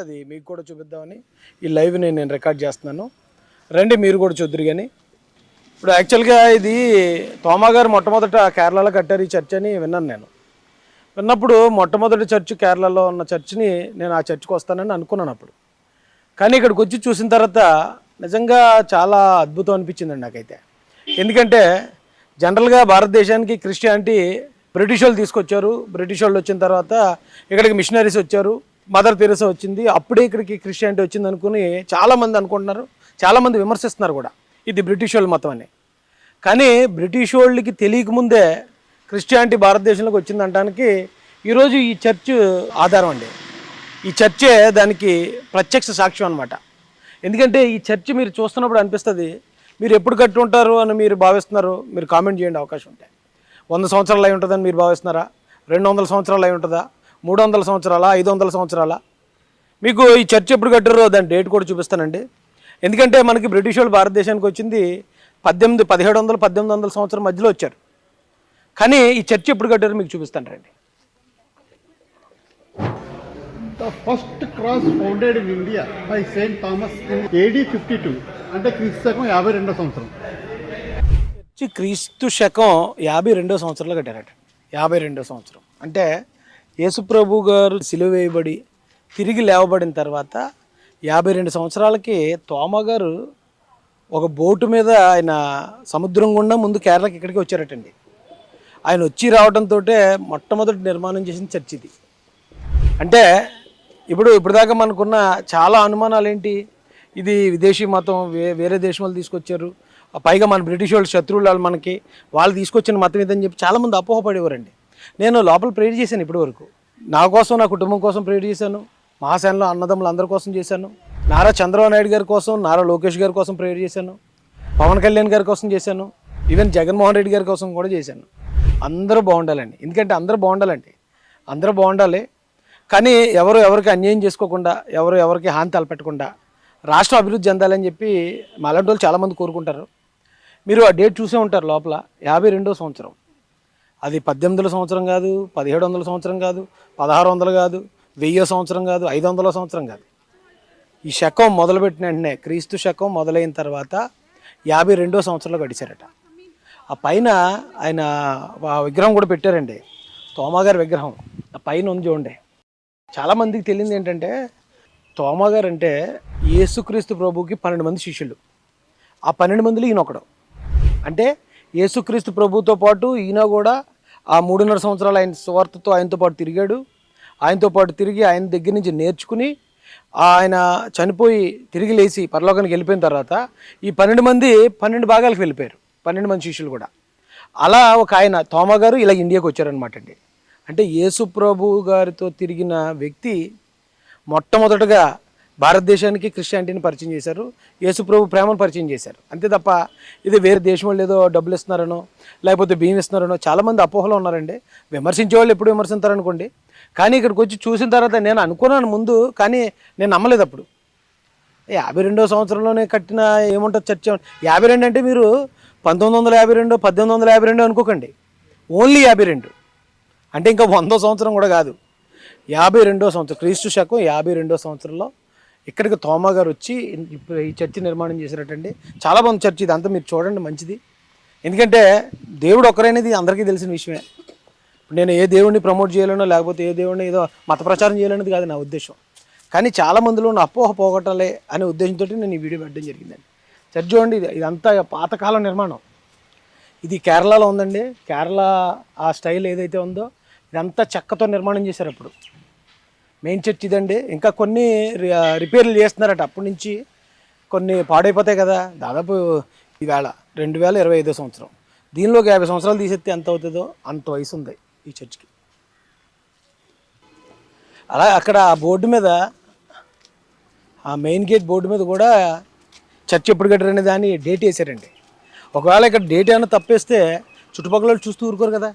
అది మీకు కూడా చూపిద్దామని ఈ లైవ్ని నేను రికార్డ్ చేస్తున్నాను. రండి మీరు కూడా చూద్దరు కానీ. ఇప్పుడు యాక్చువల్గా ఇది తోమా గారు మొట్టమొదట కేరళలో కట్టారు ఈ చర్చ్ అని విన్నాను నేను. విన్నప్పుడు మొట్టమొదటి చర్చ్ కేరళలో ఉన్న చర్చ్ని నేను ఆ చర్చ్కి వస్తానని అనుకున్నాను అప్పుడు. కానీ ఇక్కడికి వచ్చి చూసిన తర్వాత నిజంగా చాలా అద్భుతం అనిపించిందండి నాకైతే. ఎందుకంటే జనరల్గా భారతదేశానికి క్రిస్టియానిటీ బ్రిటిష్ వాళ్ళు తీసుకొచ్చారు. బ్రిటిష్ వాళ్ళు వచ్చిన తర్వాత ఇక్కడికి మిషనరీస్ వచ్చారు. మదర్ తెరెసా వచ్చింది. అప్పుడే ఇక్కడికి క్రిస్టియానిటీ వచ్చింది అనుకుని చాలామంది అనుకుంటున్నారు. చాలామంది విమర్శిస్తున్నారు కూడా. ఇది బ్రిటిష్ వాళ్ళ మతం అని కానీ బ్రిటిష్ వాళ్ళకి తెలియకముందే క్రిస్టియానిటీ భారతదేశంలోకి వచ్చిందంటానికి ఈరోజు ఈ చర్చ్ ఆధారం అండి. ఈ చర్చే దానికి ప్రత్యక్ష సాక్ష్యం అనమాట ఎందుకంటే ఈ చర్చ్ మీరు చూస్తున్నప్పుడు అనిపిస్తుంది మీరు ఎప్పుడు కట్టి ఉంటారు అని మీరు భావిస్తున్నారు మీరు కామెంట్ చేయండి అవకాశం ఉంటే. వంద సంవత్సరాలు అయి ఉంటుందని మీరు భావిస్తున్నారా? రెండు వందల సంవత్సరాలు అయి ఉంటుందా? మూడు వందల సంవత్సరాలా? ఐదు వందల సంవత్సరాలా? మీకు ఈ చర్చ్ ఎప్పుడు కట్టారో దాని డేట్ కూడా చూపిస్తానండి. ఎందుకంటే మనకి బ్రిటిష్ వాళ్ళు భారతదేశానికి వచ్చింది పద్దెనిమిది పదిహేడు వందలు పద్దెనిమిది వందల సంవత్సరం మధ్యలో వచ్చారు. కానీ ఈ చర్చ్ ఎప్పుడు కట్టారో మీకు చూపిస్తాను రండి. The first cross founded in India by Saint Thomas in AD 52 అంటే క్రీస్తు శకం యాభై రెండో సంవత్సరం. చర్చి క్రీస్తు శకం యాభై రెండో సంవత్సరంలో కట్టారట. యాభై రెండో సంవత్సరం. అంటే యేసుప్రభు గారు సిలువేయబడి తిరిగి లేవబడిన తర్వాత యాభై రెండు సంవత్సరాలకి తోమ గారు ఒక బోటు మీద ఆయన సముద్రం గుండా ముందు కేరళకి ఇక్కడికి వచ్చారటండి. ఆయన వచ్చి రావడంతో మొట్టమొదటి నిర్మాణం చేసిన చర్చి ఇది. అంటే ఇప్పుడు ఇప్పటిదాకా మనకున్న చాలా అనుమానాలు ఏంటి ఇది విదేశీ మతం వే వేరే దేశం వాళ్ళు తీసుకొచ్చారు. ఆ పైగా మన బ్రిటిష్ వాళ్ళు శత్రువులు వాళ్ళు మనకి వాళ్ళు తీసుకొచ్చిన మతం ఇదని చెప్పి చాలామంది అపోహపడేవారండి. నేను లోపల ప్రేర్ చేశాను ఇప్పటి వరకు. నా కోసం నా కుటుంబం కోసం ప్రేర్ చేశాను. మహాసేనలో అన్నదమ్ములు అందరి కోసం చేశాను. నారా చంద్రబాబు నాయుడు గారి కోసం నారా లోకేష్ గారి కోసం ప్రేర్ చేశాను. పవన్ కళ్యాణ్ గారి కోసం చేశాను. ఈవెన్ జగన్మోహన్ రెడ్డి గారి కోసం కూడా చేశాను. అందరూ బాగుండాలండి. ఎందుకంటే అందరూ బాగుండాలండి. అందరూ బాగుండాలి. కానీ ఎవరు ఎవరికి అన్యాయం చేసుకోకుండా ఎవరు ఎవరికి హాని తలపెట్టకుండా రాష్ట్రం అభివృద్ధి చెందాలని చెప్పి మాలాంటి వాళ్ళు చాలామంది కోరుకుంటారు. మీరు ఆ డేట్ చూసే ఉంటారు లోపల యాభై రెండో సంవత్సరం. అది పద్దెనిమిది సంవత్సరం కాదు పదిహేడు వందల సంవత్సరం కాదు పదహారు వందలు కాదు వెయ్యో సంవత్సరం కాదు ఐదు వందల సంవత్సరం కాదు. ఈ శకం మొదలుపెట్టిన వెంటనే క్రీస్తు శకం మొదలైన తర్వాత యాభై రెండో సంవత్సరంలో గడిచారట. ఆ పైన ఆయన విగ్రహం కూడా పెట్టారండి. తోమాగారి విగ్రహం. ఆ పైన ఉంది చూడండి. చాలామందికి తెలియదు ఏంటంటే తోమాగారు అంటే యేసుక్రీస్తు ప్రభుకి పన్నెండు మంది శిష్యులు. ఆ పన్నెండు మందిలో ఈయన ఒకడు అంటే యేసుక్రీస్తు ప్రభుతో పాటు ఈయన కూడా ఆ మూడున్నర సంవత్సరాలు ఆయన స్వార్థతో ఆయనతో పాటు తిరిగాడు. ఆయనతో పాటు తిరిగి ఆయన దగ్గర నుంచి నేర్చుకుని ఆయన చనిపోయి తిరిగి లేచి పరలోకానికి వెళ్ళిపోయిన తర్వాత ఈ పన్నెండు మంది పన్నెండు భాగాలకు వెళ్ళిపోయారు. పన్నెండు మంది శిష్యులు కూడా. అలా ఒక ఆయన తోమ గారు ఇలా ఇండియాకి వచ్చారనమాట అండి. అంటే యేసు ప్రభు గారితో తిరిగిన వ్యక్తి మొట్టమొదటగా భారతదేశానికి క్రిస్టియానిటీని పరిచయం చేశారు. యేసుప్రభు ప్రేమను పరిచయం చేశారు. అంతే తప్ప ఇది వేరే దేశం వాళ్ళు ఏదో డబ్బులు ఇస్తున్నారనో లేకపోతే బియ్యం ఇస్తున్నారనో చాలామంది అపోహలో ఉన్నారండి. విమర్శించే వాళ్ళు ఎప్పుడు విమర్శించారనుకోండి. కానీ ఇక్కడికి వచ్చి చూసిన తర్వాత నేను అనుకున్నాను ముందు కానీ నేను నమ్మలేదు అప్పుడు. యాభై రెండో సంవత్సరంలోనే కట్టిన ఏముంటుంది చర్చ? యాభై రెండు అంటే మీరు పంతొమ్మిది వందల యాభై రెండు పద్దెనిమిది వందల యాభై రెండు అనుకోకండి. ఓన్లీ యాభై రెండు. అంటే ఇంకా వందో సంవత్సరం కూడా కాదు. యాభై రెండో సంవత్సరం క్రీస్తు శకం యాభై రెండో సంవత్సరంలో ఇక్కడికి తోమా గారు వచ్చి ఇప్పుడు ఈ చర్చి నిర్మాణం చేశారటండి చాలా బాగుంది చర్చి ఇదంతా మీరు చూడండి మంచిది. ఎందుకంటే దేవుడు ఒకరైనది అందరికీ తెలిసిన విషయమే. నేను ఏ దేవుడిని ప్రమోట్ చేయాలనో లేకపోతే ఏ దేవుడిని ఏదో మత ప్రచారం చేయాలనేది కాదు నా ఉద్దేశం. కానీ చాలా మందిలో ఉన్న అపోహ పోగొట్టాలి అనే ఉద్దేశంతో నేను ఈ వీడియో పెట్టడం జరిగిందండి. చర్చ్ చూడండి ఇది ఇదంతా పాతకాలం నిర్మాణం. ఇది కేరళలో ఉందండి. కేరళ ఆ స్టైల్ ఏదైతే ఉందో ఇదంతా చెక్కతో నిర్మాణం చేశారు అప్పుడు. మెయిన్ చర్చ్ ఇదండి. ఇంకా కొన్ని రి- రిపేర్లు చేస్తున్నారట. అప్పటి నుంచి కొన్ని పాడైపోతాయి కదా. దాదాపు ఈవేళ రెండు వేల ఇరవై ఐదో సంవత్సరం. దీనిలోకి యాభై సంవత్సరాలు తీసేస్తే ఎంత అవుతుందో అంత వయసు ఉంది ఈ చర్చ్కి. అలా అక్కడ ఆ బోర్డు మీద ఆ మెయిన్ గేట్ బోర్డు మీద కూడా చర్చ్ ఎప్పుడు కట్టారనే దాన్ని డేట్ వేసారండి ఒకవేళ ఇక్కడ డేట్ ఏమైనా తప్పేస్తే చుట్టుపక్కల వాళ్ళు చూస్తూ ఊరుకోరు కదా.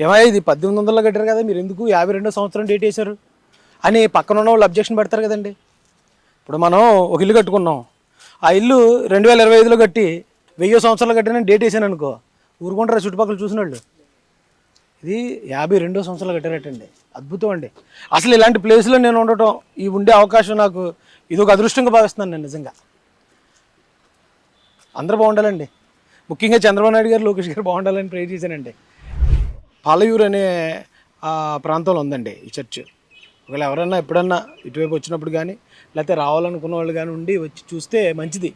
ఏమయ్య ఇది పద్దెనిమిది వందలలో కట్టారు కదా. మీరు ఎందుకు యాభై రెండో సంవత్సరం డేట్ వేశారు? అని పక్కన ఉన్న వాళ్ళు అబ్జెక్షన్ పెడతారు కదండి. ఇప్పుడు మనం ఒక ఇల్లు కట్టుకున్నాం. ఆ ఇల్లు రెండు వేల ఇరవై ఐదులో కట్టి వెయ్యి సంవత్సరాలు కట్టిన డేట్ వేసాను అనుకో ఊరుకుంటారు చుట్టుపక్కల చూసిన వాళ్ళు? ఇది యాభై రెండో సంవత్సరాలు కట్టారటండి. అద్భుతం అండి. అసలు ఇలాంటి ప్లేస్లో నేను ఉండటం ఈ ఉండే అవకాశం నాకు ఇది ఒక అదృష్టంగా భావిస్తున్నాను నేను నిజంగా. అందరూ బాగుండాలండి. ముఖ్యంగా చంద్రబాబు నాయుడు గారు లోకేష్ గారు బాగుండాలని ప్రే చేశానండి. పాలయూరు అనే ప్రాంతంలో ఉందండి ఈ చర్చ్. ఒకవేళ ఎవరన్నా ఎప్పుడన్నా ఇటువైపు వచ్చినప్పుడు కానీ లేకపోతే రావాలనుకున్న వాళ్ళు కానీ ఉండి వచ్చి చూస్తే మంచిది.